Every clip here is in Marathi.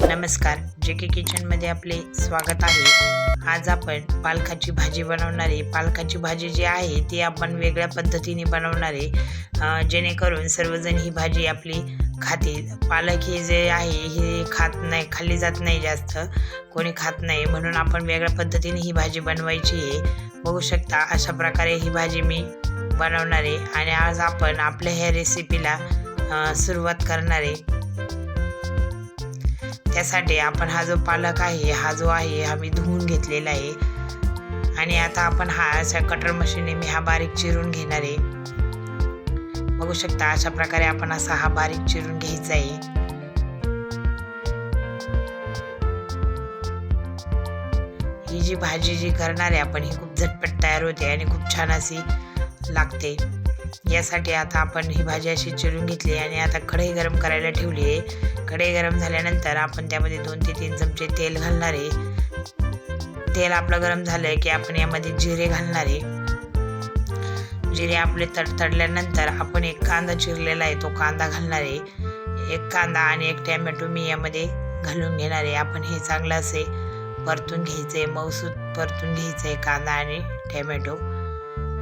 नमस्कार. जे के किचनमध्ये आपले स्वागत आहे. आज आपण पालकाची भाजी बनवणारे पालकाची भाजी जी आहे ती आपण वेगळ्या पद्धतीने बनवणारे जेणेकरून सर्वजण ही भाजी आपली खातील. पालक हे जे आहे हे खात नाही खाल्ली जात नाही जास्त. कोणी खात नाही म्हणून आपण वेगळ्या पद्धतीने ही भाजी बनवायची आहे. बघू शकता अशा प्रकारे ही भाजी मी बनवणारे. आणि आज आपण आपल्या ह्या रेसिपीला सुरुवात करणार. आहे त्यासाठी आपण हा जो पालक आहे हा जो आहे हा मी धुवून घेतलेला आहे. आणि आता आपण हा अशा कटर मशीनने मी हा बारीक चिरून घेणार आहे. बघू शकता अशा प्रकारे आपण असा हा बारीक चिरून घ्यायचा आहे. ही जी भाजी जी करणार आहे आपण ही खूप झटपट तयार होते आणि खूप छान अशी लागते. यासाठी आता आपण ही भाजी अशी चिरून घेतली आणि आता कढई गरम करायला ठेवली आहे. कढई गरम झाल्यानंतर आपण त्यामध्ये दोन ते तीन चमचे तेल घालणार आहे. तेल आपलं गरम झालं की आपण यामध्ये जिरे घालणार आहे. जिरे आपले तडतडल्यानंतर आपण एक कांदा चिरलेला आहे तो कांदा घालणार आहे. एक कांदा आणि एक टॅमॅटो मी यामध्ये घालून घेणार आहे. आपण हे चांगलं असे परतून घ्यायचं आहे मऊसूत परतून घ्यायचं आहे कांदा आणि टॅमॅटो.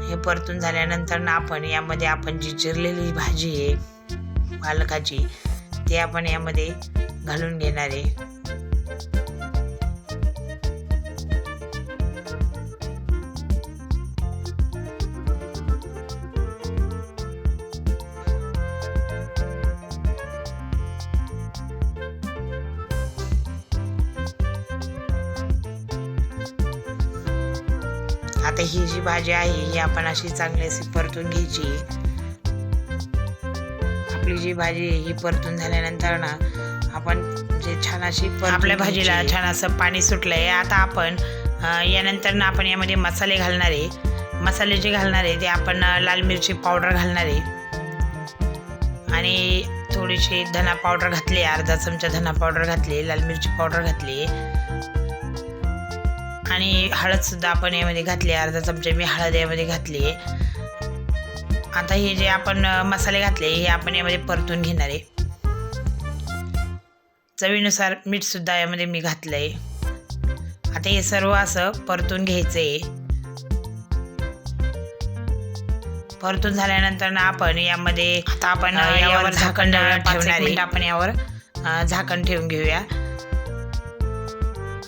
हे परतून झाल्यानंतर ना आपण यामध्ये आपण जी चिरलेली भाजी आहे पालकाची ते आपण यामध्ये घालून घेणार आहे. आता ही जी भाजी आहे ही आपण अशी चांगली अशी परतून घ्यायची. आपली जी भाजी आहे ही परतून झाल्यानंतर ना आपण जे छान अशी आपल्या भाजीला. छान असं पाणी सुटलंय. आता आपण यानंतर ना आपण यामध्ये मसाले घालणार आहे. मसाले जे घालणार आहे ते आपण लाल मिरची पावडर घालणार आहे. आणि थोडीशी धना पावडर घातली अर्धा चमचा धना पावडर घातली लाल मिरची पावडर घातली आणि हळद सुद्धा आपण यामध्ये घातली अर्धा चमचा मी हळद यामध्ये घातली आता हे जे आपण मसाले घातले हे आपण यामध्ये परतून घेणार आहे. चवीनुसार मीठ सुद्धा यामध्ये मी घातलं आहे आता हे सर्व असं परतून घ्यायचं आहे परतून झाल्यानंतर ना आपण यामध्ये आता आपण यावर झाकण ठेवणार आहे. आपण यावर झाकण ठेवून घेऊया.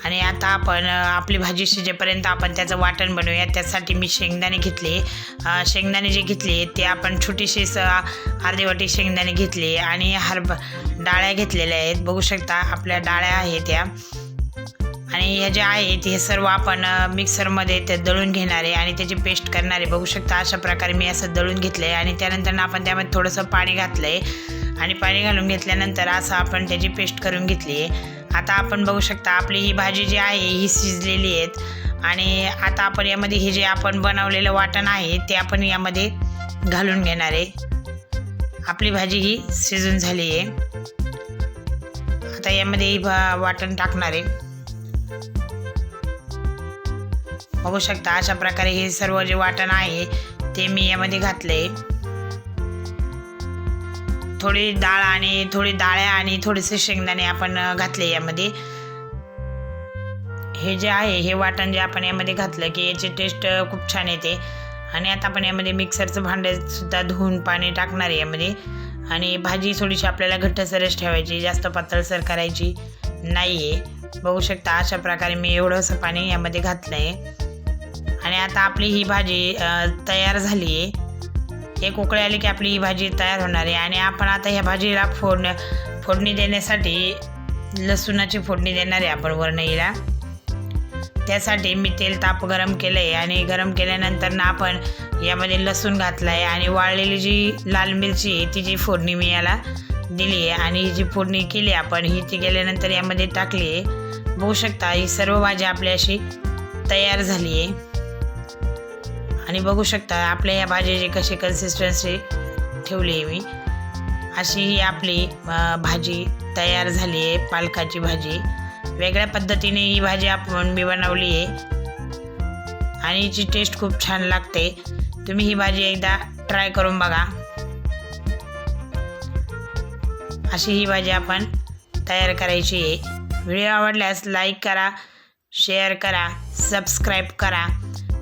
आणि आता आपण आपली भाजी शिजेपर्यंत आपण त्याचं वाटण बनवूया. त्यासाठी मी शेंगदाणे घेतले. शेंगदाणे जे घेतले ते आपण छोटीशी स अर्धी वाटी शेंगदाणे घेतले आणि हरभ डाळ्या घेतलेल्या आहेत. बघू शकता आपल्या डाळ्या आहेत त्या. आणि ह्या ज्या आहेत हे सर्व आपण मिक्सरमध्ये ते दळून घेणारे आणि त्याची पेस्ट करणारे. बघू शकता अशा प्रकारे मी असं दळून घेतलं आहे आणि त्यानंतर आपण त्यामध्ये थोडंसं पाणी घातलं आहे आणि पाणी घालून घेतल्यानंतर असं आपण त्याची पेस्ट करून घेतली आहे आता आपण बघू शकता आपली ही भाजी जी आहे ही शिजलेली आहेत. आणि आता आपण यामध्ये हे जे आपण बनवलेलं वाटण आहे ते आपण यामध्ये घालून घेणार आहे. आपली भाजी ही शिजून झाली आहे. आता यामध्ये ही भा- वाटण टाकणार आहे. बघू शकता अशा प्रकारे हे सर्व जे वाटण आहे ते मी यामध्ये घातले थोडी डाळ आणि थोडी डाळ्या आणि थोडेसे शेंगदाणे आपण घातले यामध्ये. हे जे आहे हे वाटण जे आपण यामध्ये घातलं की याची टेस्ट खूप छान येते. आणि आता आपण यामध्ये मिक्सरचं भांडंसुद्धा धुवून पाणी टाकणार आहे यामध्ये. आणि भाजी थोडीशी आपल्याला घट्टसरच ठेवायची जास्त पातळसर करायची नाही आहे बघू शकता अशा प्रकारे मी एवढंसं पाणी यामध्ये घातलं आहे आणि आता आपली ही भाजी तयार झाली आहे एक उकळी आली की आपली ही भाजी तयार होणार आहे. आणि आपण आता ह्या भाजीला फोडण्या फोडणी देण्यासाठी लसूणाची फोडणी देणार आहे आपण वरणईला. त्यासाठी मी तेल ताप गरम केलं आहे आणि गरम केल्यानंतर ना आपण यामध्ये लसूण घातलं आहे आणि वाळलेली जी लाल मिरची आहे तिची फोडणी मी याला दिली आहे आणि ही जी फोडणी केली आपण ही ती केल्यानंतर यामध्ये टाकली आहे. बघू शकता ही सर्व भाजी आपली अशी तयार झाली आहे. आणि बघू शकता आपल्या या भाजीची कशी कन्सिस्टन्सी ठेवली आहे मी अशी ही आपली भाजी तयार झाली आहे पालकाची भाजी. वेगळ्या पद्धतीने ही भाजी आपण मी बनवली आहे. आणि हिची टेस्ट खूप छान लागते. तुम्ही ही भाजी एकदा ट्राय करून बघा. अशी ही भाजी आपण तयार करायची आहे. व्हिडिओ आवडल्यास लाईक करा शेअर करा सबस्क्राईब करा.